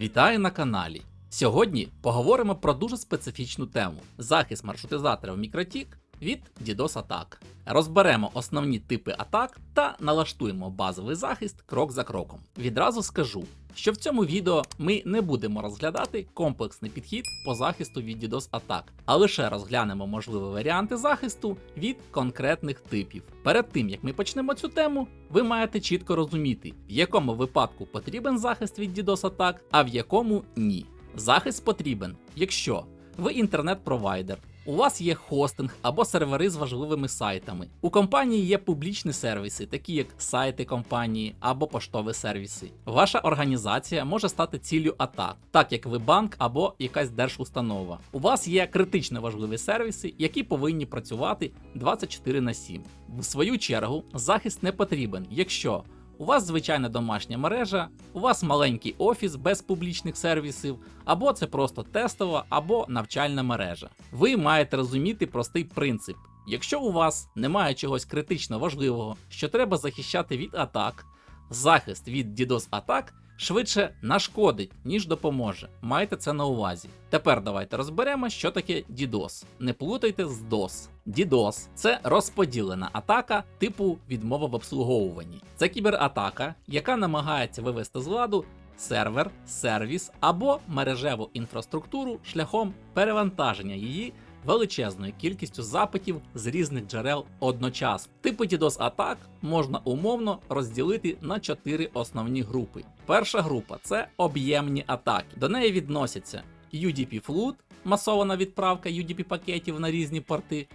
Вітаю на каналі. Сьогодні поговоримо про дуже специфічну тему: захист маршрутизатора в Мікротік від DDoS атак. Розберемо основні типи атак та налаштуємо базовий захист крок за кроком. Відразу скажу, що в цьому відео ми не будемо розглядати комплексний підхід по захисту від DDoS атак, а лише розглянемо можливі варіанти захисту від конкретних типів. Перед тим як ми почнемо цю тему, ви маєте чітко розуміти, в якому випадку потрібен захист від DDoS атак, а в якому ні. Захист потрібен, якщо ви інтернет-провайдер, у вас є хостинг або сервери з важливими сайтами. У компанії є публічні сервіси, такі як сайти компанії або поштові сервіси. Ваша організація може стати ціллю атак, так як ви банк або якась держустанова. У вас є критично важливі сервіси, які повинні працювати 24 на 7. В свою чергу, захист не потрібен, якщо у вас звичайна домашня мережа, у вас маленький офіс без публічних сервісів, або це просто тестова або навчальна мережа. Ви маєте розуміти простий принцип: якщо у вас немає чогось критично важливого, що треба захищати від атак, захист від DDoS атак швидше нашкодить, ніж допоможе. Майте це на увазі. Тепер давайте розберемо, що таке DDoS. Не плутайте з DOS. DDoS – це розподілена атака типу відмова в обслуговуванні. Це кібератака, яка намагається вивести з ладу сервер, сервіс або мережеву інфраструктуру шляхом перевантаження її величезною кількістю запитів з різних джерел одночасно. Типи DDoS атак можна умовно розділити на чотири основні групи. Перша група це об'ємні атаки. До неї відносяться UDP Flood, масована відправка UDP пакетів на різні порти.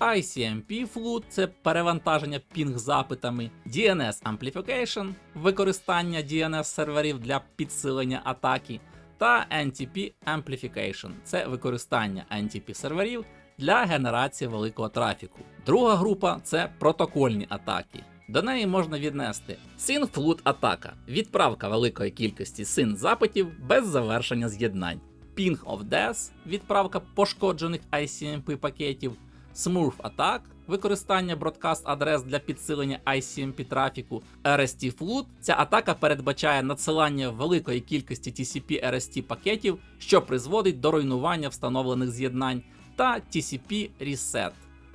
ICMP Flood – це перевантаження пінг запитами, DNS Amplification – використання DNS серверів для підсилення атаки, та NTP Amplification – це використання NTP серверів для генерації великого трафіку. Друга група це протокольні атаки. До неї можна віднести SYN Flood атака, відправка великої кількості SYN запитів без завершення з'єднань. Ping of Death відправка пошкоджених ICMP пакетів, Smurf Attack використання бродкаст адрес для підсилення ICMP трафіку, RST Flood. Ця атака передбачає надсилання великої кількості TCP RST пакетів, що призводить до руйнування встановлених з'єднань, та TCP Reset.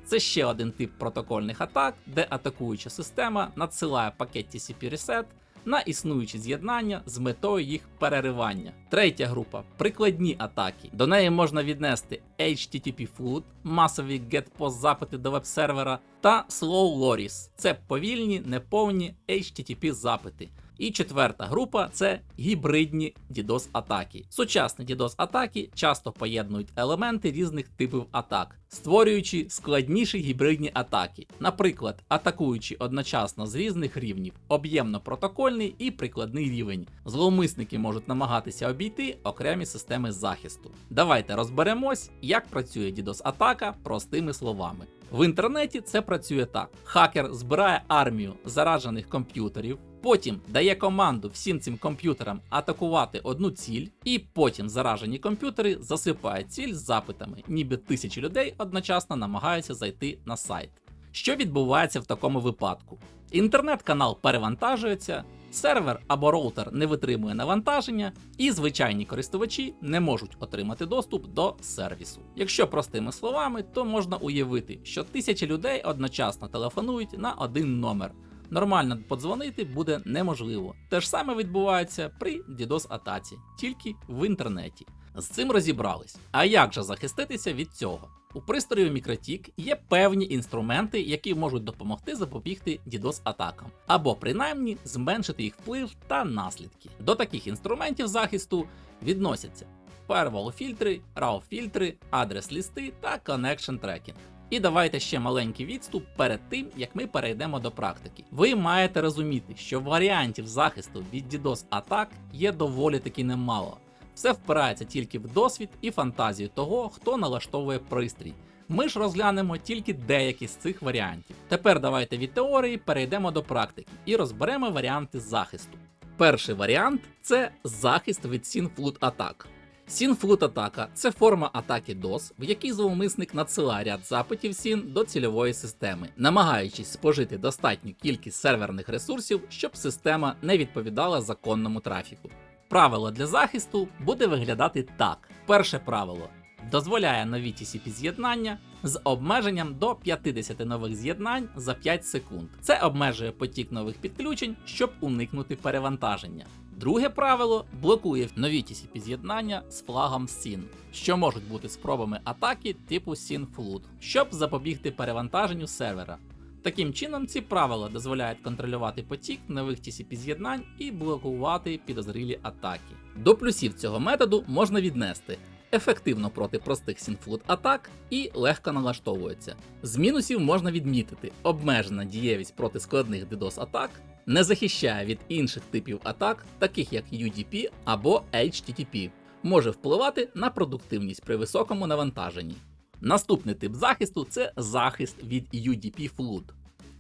Це ще один тип протокольних атак, де атакуюча система надсилає пакет TCP Reset на існуючі з'єднання з метою їх переривання. Третя група прикладні атаки. До неї можна віднести HTTP Flood, масові GET-POST запити до веб-сервера та Slow LORIS. Це повільні, неповні HTTP запити. І четверта група це гібридні DDoS атаки. Сучасні DDoS атаки часто поєднують елементи різних типів атак, створюючи складніші гібридні атаки, наприклад, атакуючи одночасно з різних рівнів об'ємно-протокольний і прикладний рівень. Зловмисники можуть намагатися обійти окремі системи захисту. Давайте розберемось, як працює DDoS атака простими словами. В інтернеті це працює так: хакер збирає армію заражених комп'ютерів, потім дає команду всім цим комп'ютерам атакувати одну ціль, і потім заражені комп'ютери засипають ціль з запитами, ніби тисячі людей одночасно намагаються зайти на сайт. Що відбувається в такому випадку? Інтернет-канал перевантажується, сервер або роутер не витримує навантаження, і звичайні користувачі не можуть отримати доступ до сервісу. Якщо простими словами, то можна уявити, що тисячі людей одночасно телефонують на один номер. Нормально подзвонити буде неможливо. Те ж саме відбувається при DDoS атаці, тільки в інтернеті. З цим розібрались. А як же захиститися від цього? У пристрою Мікротік є певні інструменти, які можуть допомогти запобігти DDoS атакам, або принаймні зменшити їх вплив та наслідки. До таких інструментів захисту відносяться firewall фільтри, RAW фільтри, адрес лісти та connection tracking. І давайте ще маленький відступ перед тим, як ми перейдемо до практики. Ви маєте розуміти, що варіантів захисту від DDoS атак є доволі таки немало. Все впирається тільки в досвід і фантазію того, хто налаштовує пристрій. Ми ж розглянемо тільки деякі з цих варіантів. Тепер давайте від теорії перейдемо до практики і розберемо варіанти захисту. Перший варіант це захист від SYN-Flood атак. SYN-Flood атака це форма атаки DOS, в якій зловмисник надсилає ряд запитів SYN до цільової системи, намагаючись спожити достатню кількість серверних ресурсів, щоб система не відповідала законному трафіку. Правило для захисту буде виглядати так: перше правило дозволяє нові TCP з'єднання з обмеженням до 50 нових з'єднань за 5 секунд. Це обмежує потік нових підключень, щоб уникнути перевантаження. Друге правило блокує нові TCP з'єднання з флагом SYN, що можуть бути спробами атаки типу SYN-Flood, щоб запобігти перевантаженню сервера. Таким чином, ці правила дозволяють контролювати потік нових TCP з'єднань і блокувати підозрілі атаки. До плюсів цього методу можна віднести ефективно проти простих сінфлут атак і легко налаштовується. З мінусів можна відмітити обмежена дієвість проти складних DDoS атак, не захищає від інших типів атак, таких як UDP або HTTP, може впливати на продуктивність при високому навантаженні. Наступний тип захисту це захист від UDP Flood.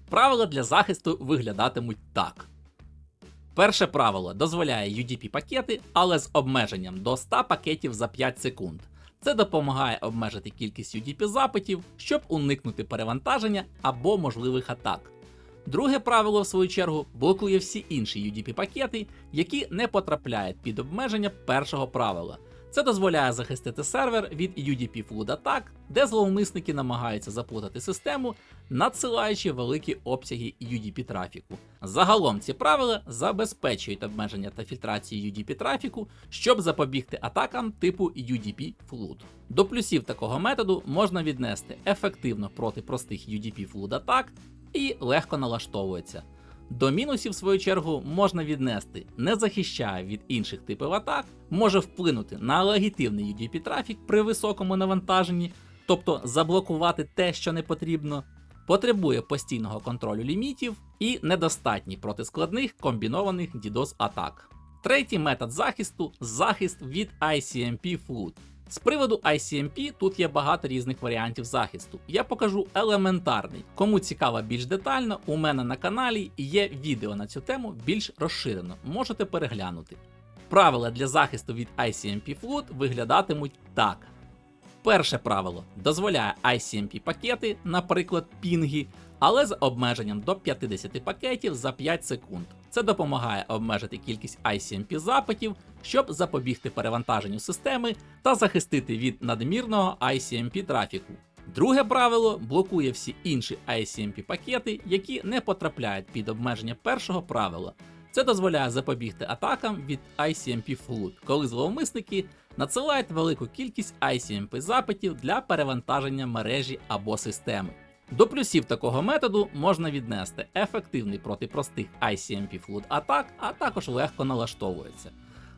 Правила для захисту виглядатимуть так. Перше правило дозволяє UDP пакети, але з обмеженням до 100 пакетів за 5 секунд. Це допомагає обмежити кількість UDP запитів, щоб уникнути перевантаження або можливих атак. Друге правило, в свою чергу, блокує всі інші UDP пакети, які не потрапляють під обмеження першого правила. Це дозволяє захистити сервер від UDP flood атак, де зловмисники намагаються заплутати систему, надсилаючи великі обсяги UDP трафіку. Загалом ці правила забезпечують обмеження та фільтрацію UDP трафіку, щоб запобігти атакам типу UDP flood. До плюсів такого методу можна віднести ефективно проти простих UDP flood атак і легко налаштовується. До мінусів, в свою чергу, можна віднести, не захищає від інших типів атак, може вплинути на легітимний UDP трафік при високому навантаженні, тобто заблокувати те, що не потрібно, потребує постійного контролю лімітів і недостатній проти складних комбінованих DDoS атак. Третій метод захисту захист від ICMP Flood. З приводу ICMP тут є багато різних варіантів захисту. Я покажу елементарний. Кому цікаво більш детально, у мене на каналі є відео на цю тему більш розширено. Можете переглянути. Правила для захисту від ICMP Flood виглядатимуть так. Перше правило дозволяє ICMP пакети, наприклад, пінги, але з обмеженням до 50 пакетів за 5 секунд. Це допомагає обмежити кількість ICMP запитів, щоб запобігти перевантаженню системи та захистити від надмірного ICMP трафіку. Друге правило блокує всі інші ICMP пакети, які не потрапляють під обмеження першого правила. Це дозволяє запобігти атакам від ICMP Flood, коли зловмисники надсилають велику кількість ICMP запитів для перевантаження мережі або системи. До плюсів такого методу можна віднести ефективний проти простих ICMP Flood атак, а також легко налаштовується.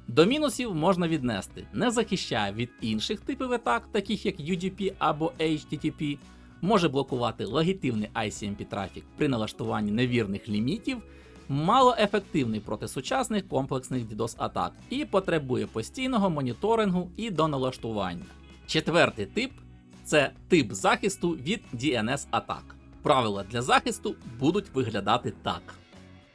До мінусів можна віднести, не захищає від інших типів атак, таких як UDP або HTTP, може блокувати легітимний ICMP трафік при налаштуванні невірних лімітів, малоефективний проти сучасних комплексних DDoS атак і потребує постійного моніторингу і доналаштування. Четвертий тип це тип захисту від DNS атак. Правила для захисту будуть виглядати так.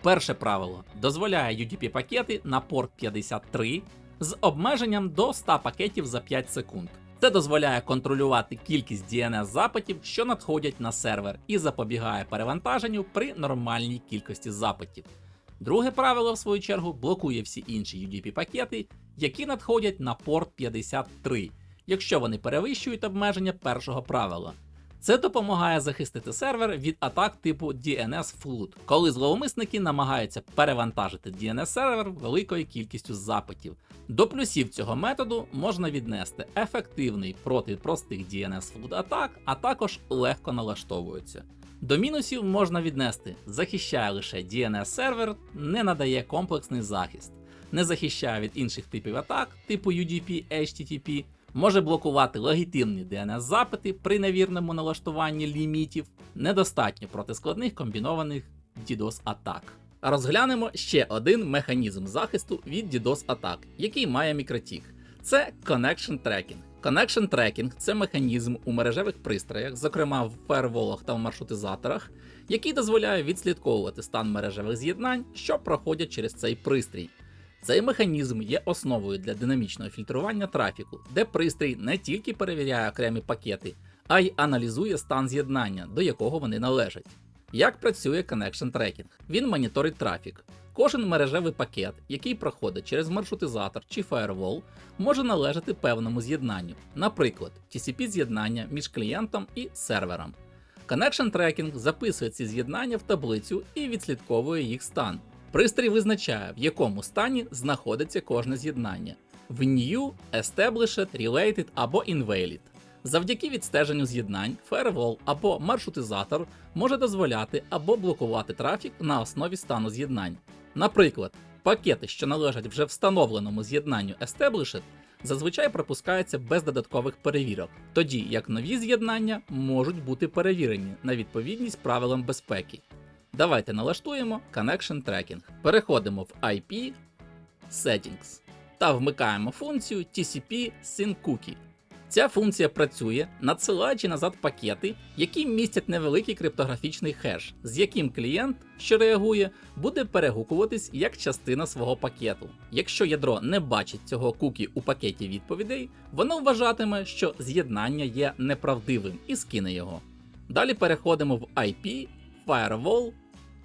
Перше правило дозволяє UDP пакети на порт 53 з обмеженням до 100 пакетів за 5 секунд. Це дозволяє контролювати кількість DNS запитів, що надходять на сервер, і запобігає перевантаженню при нормальній кількості запитів. Друге правило, в свою чергу, блокує всі інші UDP пакети, які надходять на порт 53, якщо вони перевищують обмеження першого правила. Це допомагає захистити сервер від атак типу DNS Flood, коли зловмисники намагаються перевантажити DNS сервер великою кількістю запитів. До плюсів цього методу можна віднести ефективний проти простих DNS Flood атак, а також легко налаштовується. До мінусів можна віднести захищає лише DNS сервер, не надає комплексний захист, не захищає від інших типів атак, типу UDP, HTTP, може блокувати легітимні DNS-запити при невірному налаштуванні лімітів, недостатньо проти складних комбінованих DDoS атак. Розглянемо ще один механізм захисту від DDoS атак, який має мікротік. Це Connection Tracking. Connection Tracking – це механізм у мережевих пристроях, зокрема в фаерволах та в маршрутизаторах, який дозволяє відслідковувати стан мережевих з'єднань, що проходять через цей пристрій. Цей механізм є основою для динамічного фільтрування трафіку, де пристрій не тільки перевіряє окремі пакети, а й аналізує стан з'єднання, до якого вони належать. Як працює Connection Tracking? Він моніторить трафік. Кожен мережевий пакет, який проходить через маршрутизатор чи firewall, може належати певному з'єднанню, наприклад, TCP-з'єднання між клієнтом і сервером. Connection Tracking записує ці з'єднання в таблицю і відслідковує їх стан. Пристрій визначає, в якому стані знаходиться кожне з'єднання в New, Established, Related або Invalid. Завдяки відстеженню з'єднань, firewall або маршрутизатор може дозволяти або блокувати трафік на основі стану з'єднань. Наприклад, пакети, що належать вже встановленому з'єднанню Established, зазвичай пропускаються без додаткових перевірок, тоді як нові з'єднання можуть бути перевірені на відповідність правилам безпеки. Давайте налаштуємо Connection Tracking. Переходимо в IP Settings та вмикаємо функцію TCP Sync Cookie. Ця функція працює, надсилаючи назад пакети, які містять невеликий криптографічний хеш, з яким клієнт, що реагує, буде перегукуватись як частина свого пакету. Якщо ядро не бачить цього кукі у пакеті відповідей, воно вважатиме, що з'єднання є неправдивим і скине його. Далі переходимо в IP, Firewall,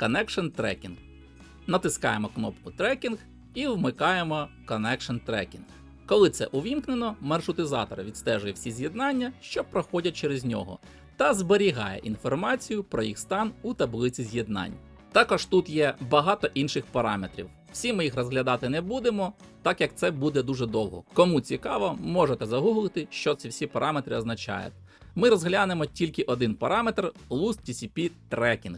Connection Tracking. Натискаємо кнопку Tracking і вмикаємо Connection Tracking. Коли це увімкнено, маршрутизатор відстежує всі з'єднання, що проходять через нього, та зберігає інформацію про їх стан у таблиці з'єднань. Також тут є багато інших параметрів. Всі ми їх розглядати не будемо, так як це буде дуже довго. Кому цікаво, можете загуглити, що ці всі параметри означають. Ми розглянемо тільки один параметр Loose TCP Tracking.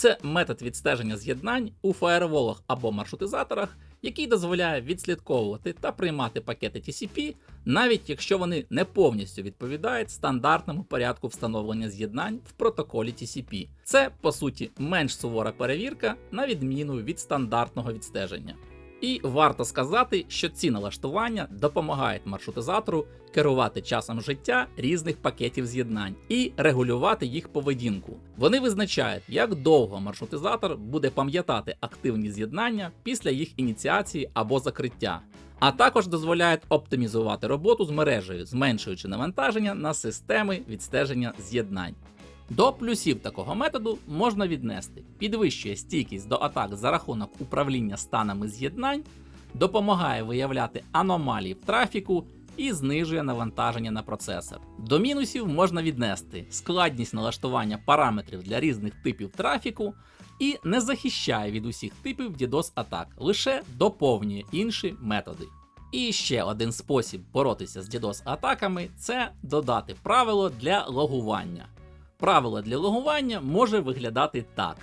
Це метод відстеження з'єднань у фаєрволах або маршрутизаторах, який дозволяє відслідковувати та приймати пакети TCP, навіть якщо вони не повністю відповідають стандартному порядку встановлення з'єднань в протоколі TCP. Це, по суті, менш сувора перевірка, на відміну від стандартного відстеження. І варто сказати, що ці налаштування допомагають маршрутизатору керувати часом життя різних пакетів з'єднань і регулювати їх поведінку. Вони визначають, як довго маршрутизатор буде пам'ятати активні з'єднання після їх ініціації або закриття, а також дозволяють оптимізувати роботу з мережею, зменшуючи навантаження на системи відстеження з'єднань. До плюсів такого методу можна віднести підвищує стійкість до атак за рахунок управління станами з'єднань, допомагає виявляти аномалії в трафіку і знижує навантаження на процесор. До мінусів можна віднести складність налаштування параметрів для різних типів трафіку і не захищає від усіх типів DDoS атак, лише доповнює інші методи. І ще один спосіб боротися з DDoS атаками це додати правило для логування. Правило для логування може виглядати так.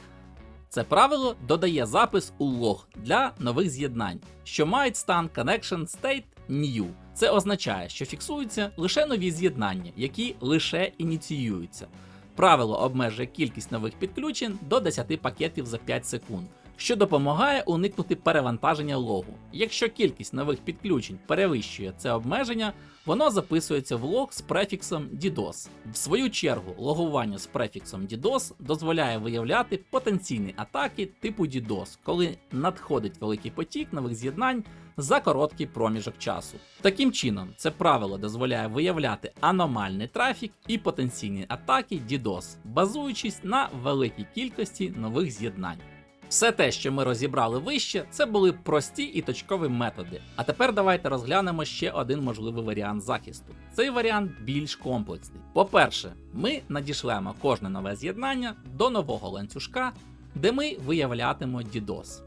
Це правило додає запис у лог для нових з'єднань, що мають стан Connection State New. Це означає, що фіксуються лише нові з'єднання, які лише ініціюються. Правило обмежує кількість нових підключень до 10 пакетів за 5 секунд, що допомагає уникнути перевантаження логу. Якщо кількість нових підключень перевищує це обмеження, воно записується в лог з префіксом DDoS. В свою чергу, логування з префіксом DDoS дозволяє виявляти потенційні атаки типу DDoS, коли надходить великий потік нових з'єднань за короткий проміжок часу. Таким чином, це правило дозволяє виявляти аномальний трафік і потенційні атаки DDoS, базуючись на великій кількості нових з'єднань. Все те, що ми розібрали вище, це були прості і точкові методи. А тепер давайте розглянемо ще один можливий варіант захисту. Цей варіант більш комплексний. По-перше, ми надішлемо кожне нове з'єднання до нового ланцюжка, де ми виявлятимемо DDoS.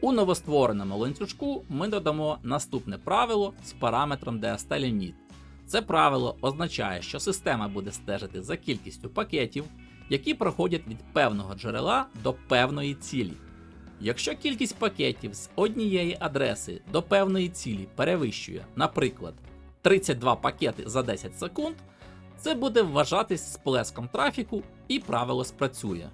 У новоствореному ланцюжку ми додамо наступне правило з параметром DST Limit. Це правило означає, що система буде стежити за кількістю пакетів, які проходять від певного джерела до певної цілі. Якщо кількість пакетів з однієї адреси до певної цілі перевищує, наприклад, 32 пакети за 10 секунд, це буде вважатись сплеском трафіку і правило спрацює.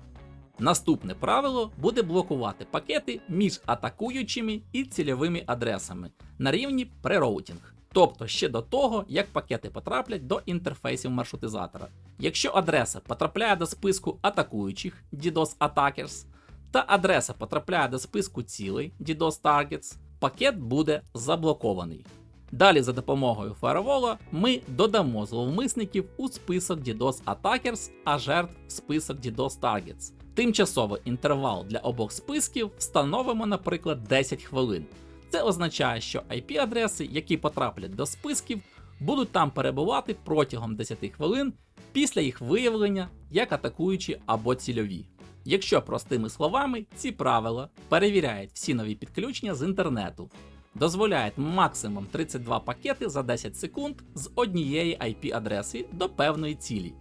Наступне правило буде блокувати пакети між атакуючими і цільовими адресами на рівні прероутінг, тобто ще до того, як пакети потраплять до інтерфейсів маршрутизатора. Якщо адреса потрапляє до списку атакуючих DDoS Attackers та адреса потрапляє до списку цілей DDoS Targets, пакет буде заблокований. Далі, за допомогою фаервола, ми додамо зловмисників у список DDoS Attackers, а жертв в список DDoS Targets. Тимчасовий інтервал для обох списків встановимо, наприклад, 10 хвилин. Це означає, що IP-адреси, які потраплять до списків, будуть там перебувати протягом 10 хвилин після їх виявлення як атакуючі або цільові. Якщо простими словами, ці правила перевіряють всі нові підключення з інтернету, дозволяють максимум 32 пакети за 10 секунд з однієї IP-адреси до певної цілі.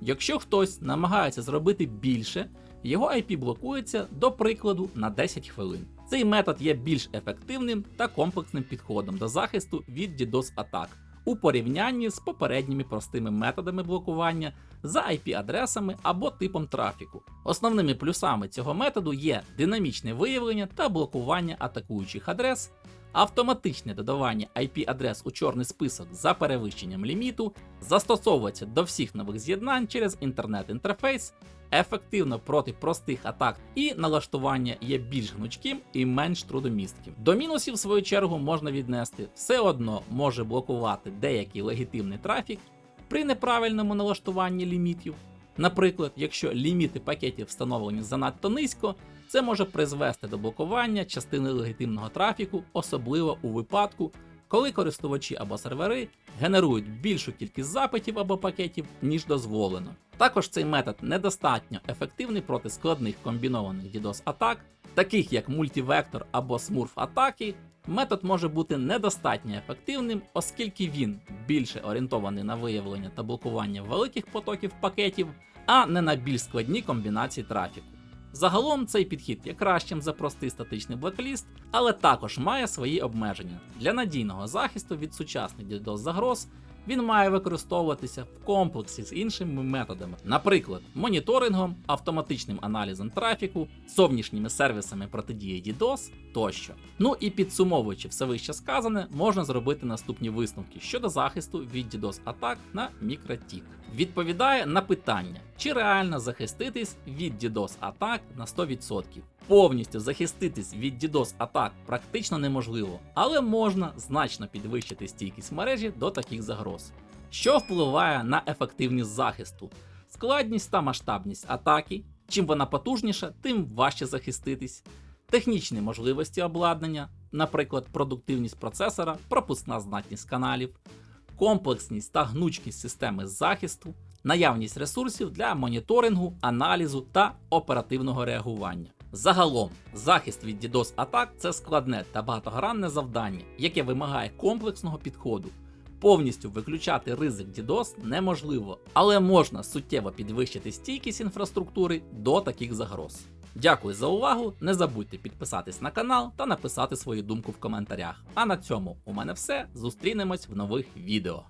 Якщо хтось намагається зробити більше, його IP блокується, до прикладу, на 10 хвилин. Цей метод є більш ефективним та комплексним підходом до захисту від DDoS атак у порівнянні з попередніми простими методами блокування за IP-адресами або типом трафіку. Основними плюсами цього методу є динамічне виявлення та блокування атакуючих адрес, автоматичне додавання IP-адрес у чорний список за перевищенням ліміту, застосовується до всіх нових з'єднань через інтернет-інтерфейс, ефективно проти простих атак і налаштування є більш гнучким і менш трудомістким. До мінусів, в свою чергу, можна віднести все одно може блокувати деякий легітимний трафік при неправильному налаштуванні лімітів. Наприклад, якщо ліміти пакетів встановлені занадто низько, це може призвести до блокування частини легітимного трафіку, особливо у випадку, коли користувачі або сервери генерують більшу кількість запитів або пакетів, ніж дозволено. Також цей метод недостатньо ефективний проти складних комбінованих DDoS атак, таких як мультивектор або смурф атаки. Метод може бути недостатньо ефективним, оскільки він більше орієнтований на виявлення та блокування великих потоків пакетів, а не на більш складні комбінації трафіку. Загалом цей підхід є кращим за простий статичний блекліст, але також має свої обмеження. Для надійного захисту від сучасних DDoS загроз він має використовуватися в комплексі з іншими методами, наприклад, моніторингом, автоматичним аналізом трафіку, зовнішніми сервісами протидії DDoS тощо. Ну і підсумовуючи все вище сказане, можна зробити наступні висновки щодо захисту від DDoS атак на мікротік. Відповідає на питання, чи реально захиститись від DDoS атак на 100%. Повністю захиститись від DDoS атак практично неможливо, але можна значно підвищити стійкість мережі до таких загроз, що впливає на ефективність захисту, складність та масштабність атаки. Чим вона потужніша, тим важче захиститись, технічні можливості обладнання, наприклад, продуктивність процесора, пропускна здатність каналів, комплексність та гнучкість системи захисту, наявність ресурсів для моніторингу, аналізу та оперативного реагування. Загалом, захист від DDoS атак це складне та багатогранне завдання, яке вимагає комплексного підходу. Повністю виключати ризик DDoS неможливо, але можна суттєво підвищити стійкість інфраструктури до таких загроз. Дякую за увагу. Не забудьте підписатись на канал та написати свою думку в коментарях. А на цьому у мене все. Зустрінемось в нових відео.